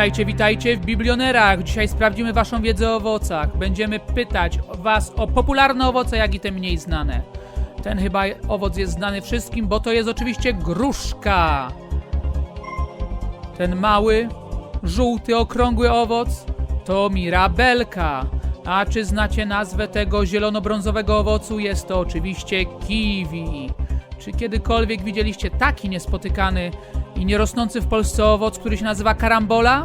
Witajcie, witajcie w Biblionerach. Dzisiaj sprawdzimy Waszą wiedzę o owocach. Będziemy pytać Was o popularne owoce, jak i te mniej znane. Ten chyba owoc jest znany wszystkim, bo to jest oczywiście gruszka. Ten mały, żółty, okrągły owoc to mirabelka. A czy znacie nazwę tego zielono-brązowego owocu? Jest to oczywiście kiwi. Czy kiedykolwiek widzieliście taki niespotykany i nierosnący w Polsce owoc, który się nazywa karambola?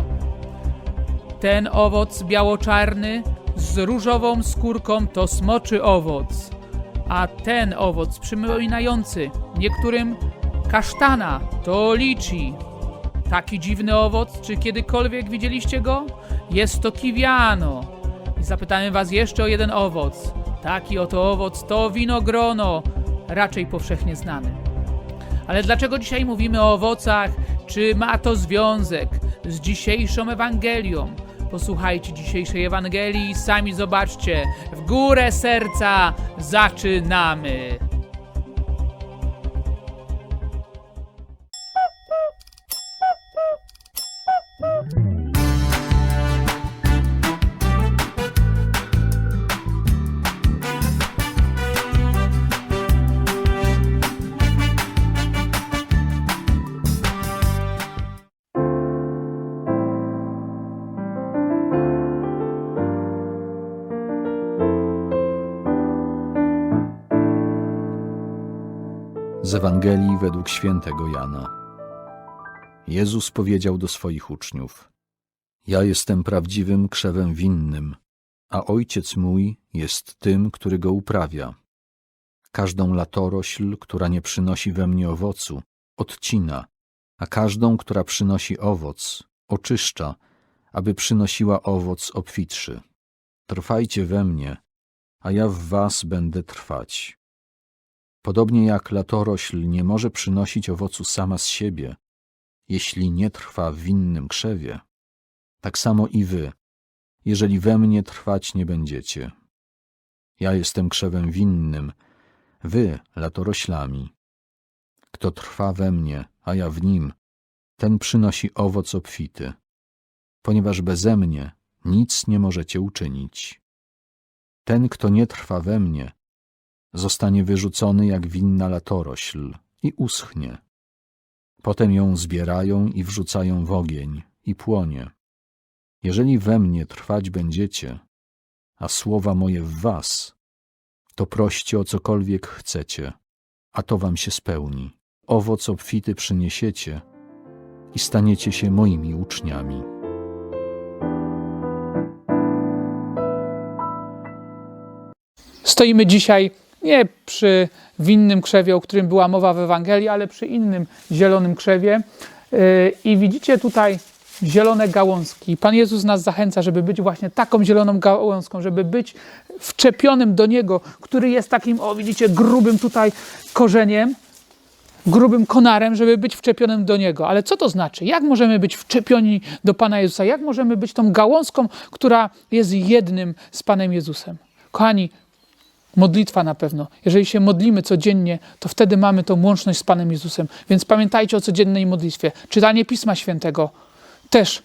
Ten owoc biało-czarny z różową skórką to smoczy owoc. A ten owoc przypominający niektórym kasztana to liczy. Taki dziwny owoc, czy kiedykolwiek widzieliście go? Jest to kiwiano. I zapytamy was jeszcze o jeden owoc. Taki oto owoc to winogrono, raczej powszechnie znany. Ale dlaczego dzisiaj mówimy o owocach? Czy ma to związek z dzisiejszą Ewangelią? Posłuchajcie dzisiejszej Ewangelii i sami zobaczcie. W górę serca zaczynamy. Z Ewangelii według świętego Jana. Jezus powiedział do swoich uczniów: Ja jestem prawdziwym krzewem winnym, a ojciec mój jest tym, który go uprawia. Każdą latorośl, która nie przynosi we mnie owocu, odcina, a każdą, która przynosi owoc, oczyszcza, aby przynosiła owoc obfitszy. Trwajcie we mnie, a ja w was będę trwać. Podobnie jak latorośl nie może przynosić owocu sama z siebie, jeśli nie trwa w winnym krzewie, tak samo i wy, jeżeli we mnie trwać nie będziecie. Ja jestem krzewem winnym, wy latoroślami. Kto trwa we mnie, a ja w nim, ten przynosi owoc obfity, ponieważ beze mnie nic nie możecie uczynić. Ten, kto nie trwa we mnie, zostanie wyrzucony jak winna latorośl i uschnie. Potem ją zbierają i wrzucają w ogień i płonie. Jeżeli we mnie trwać będziecie, a słowa moje w was, to proście o cokolwiek chcecie, a to wam się spełni. Owoc obfity przyniesiecie i staniecie się moimi uczniami. Stoimy dzisiaj nie przy winnym krzewie, o którym była mowa w Ewangelii, ale przy innym zielonym krzewie. Yy, I widzicie tutaj zielone gałązki. Pan Jezus nas zachęca, żeby być właśnie taką zieloną gałązką, żeby być wczepionym do Niego, który jest takim, o widzicie, grubym tutaj korzeniem, grubym konarem, żeby być wczepionym do Niego. Ale co to znaczy? Jak możemy być wczepioni do Pana Jezusa? Jak możemy być tą gałązką, która jest jednym z Panem Jezusem? Kochani, Modlitwa na pewno. Jeżeli się modlimy codziennie, to wtedy mamy tą łączność z Panem Jezusem. Więc pamiętajcie o codziennej modlitwie. Czytanie Pisma Świętego też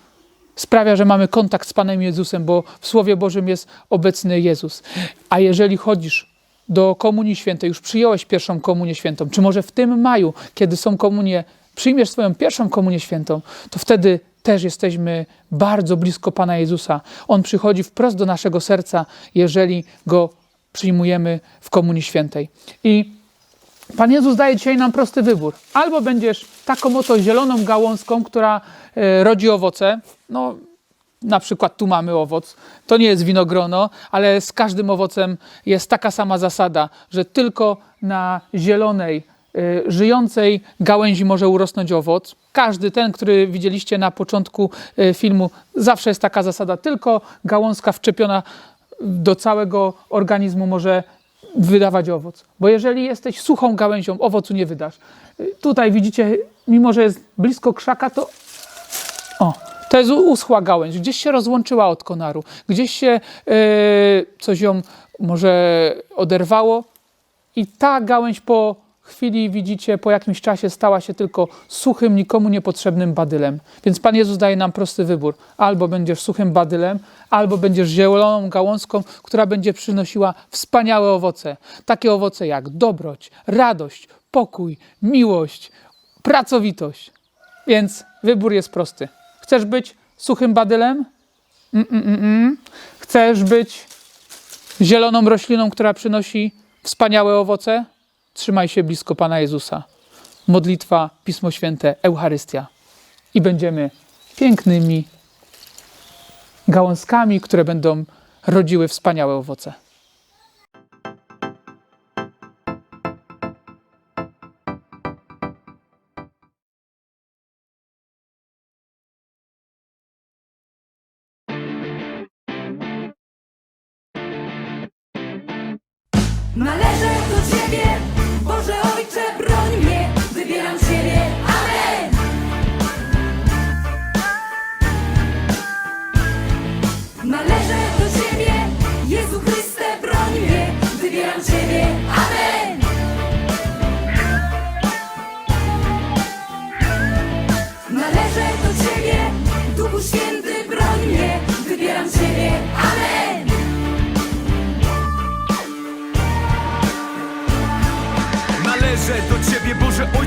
sprawia, że mamy kontakt z Panem Jezusem, bo w Słowie Bożym jest obecny Jezus. A jeżeli chodzisz do Komunii Świętej, już przyjąłeś pierwszą Komunię Świętą, czy może w tym maju, kiedy są komunie, przyjmiesz swoją pierwszą Komunię Świętą, to wtedy też jesteśmy bardzo blisko Pana Jezusa. On przychodzi wprost do naszego serca, jeżeli Go przyjmujemy w Komunii Świętej. I Pan Jezus daje dzisiaj nam prosty wybór. Albo będziesz taką oto zieloną gałązką, która e, rodzi owoce. No, na przykład tu mamy owoc. To nie jest winogrono, ale z każdym owocem jest taka sama zasada, że tylko na zielonej, e, żyjącej gałęzi może urosnąć owoc. Każdy ten, który widzieliście na początku e, filmu, zawsze jest taka zasada. Tylko gałązka wczepiona do całego organizmu może wydawać owoc. Bo jeżeli jesteś suchą gałęzią, owocu nie wydasz. Tutaj widzicie, mimo że jest blisko krzaka, to o, to jest uschła gałęź. Gdzieś się rozłączyła od konaru. Gdzieś się yy, coś ją może oderwało i ta gałęź po chwili, widzicie, po jakimś czasie stała się tylko suchym, nikomu niepotrzebnym badylem. Więc Pan Jezus daje nam prosty wybór. Albo będziesz suchym badylem, albo będziesz zieloną gałązką, która będzie przynosiła wspaniałe owoce. Takie owoce jak dobroć, radość, pokój, miłość, pracowitość. Więc wybór jest prosty. Chcesz być suchym badylem? Mm-mm-mm. Chcesz być zieloną rośliną, która przynosi wspaniałe owoce? Trzymaj się blisko Pana Jezusa. Modlitwa, Pismo Święte, Eucharystia. I będziemy pięknymi gałązkami, które będą rodziły wspaniałe owoce. Należę do Ciebie, Boże Ojcze, broń mnie, wybieram Ciebie, Amen. Należę do Ciebie, Jezu Chryste, broń mnie, wybieram Ciebie, Amen. Należę do Ciebie, Duchu Święty,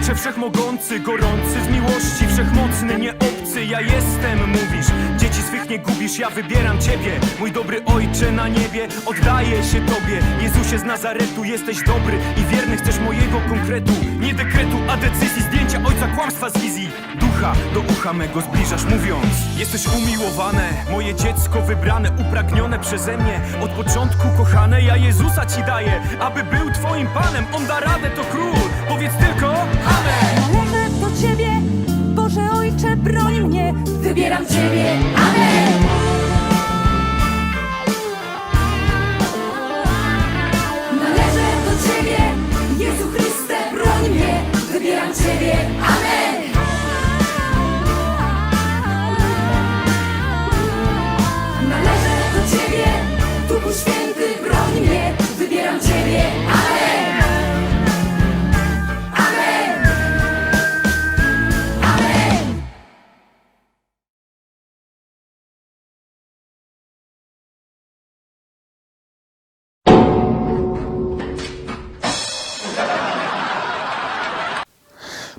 Ojcze Wszechmogący, gorący z miłości, wszechmocny, nie obcy. Ja jestem, mówisz, dzieci swych nie gubisz, ja wybieram Ciebie, mój dobry Ojcze na niebie, oddaję się Tobie. Jezusie z Nazaretu, jesteś dobry i wierny, chcesz mojego konkretu, nie dekretu, a decyzji, zdjęcia Ojca, kłamstwa z wizji. Ducha do ucha mego zbliżasz, mówiąc, jesteś umiłowane, moje dziecko wybrane, upragnione przeze mnie, od początku kochane, ja Jezusa Ci daję, aby był Twoim Panem, On da radę, to król, powiedz tylko broń mnie, wybieram Ciebie, Amen.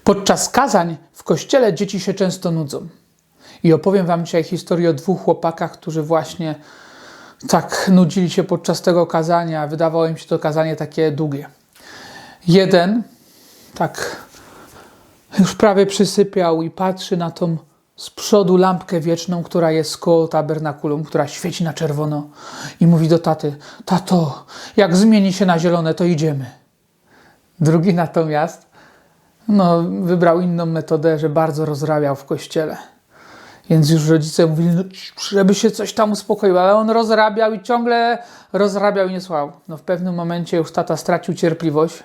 Podczas kazań w kościele dzieci się często nudzą. I opowiem Wam dzisiaj historię o dwóch chłopakach, którzy właśnie tak nudzili się podczas tego kazania. Wydawało im się to kazanie takie długie. Jeden tak już prawie przysypiał i patrzy na tą z przodu lampkę wieczną, która jest koło tabernakulum, która świeci na czerwono i mówi do taty: Tato, jak zmieni się na zielone, to idziemy. Drugi natomiast no, wybrał inną metodę, że bardzo rozrabiał w kościele. Więc już rodzice mówili, no, żeby się coś tam uspokoiło, ale on rozrabiał i ciągle rozrabiał i nie słuchał. No, w pewnym momencie już tata stracił cierpliwość,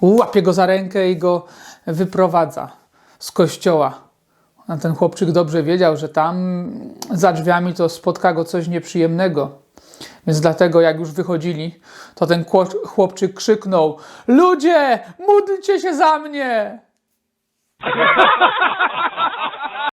łapie go za rękę i go wyprowadza z kościoła. A ten chłopczyk dobrze wiedział, że tam za drzwiami to spotka go coś nieprzyjemnego. Więc dlatego, jak już wychodzili, to ten chłopczyk krzyknął: Ludzie, módlcie się za mnie!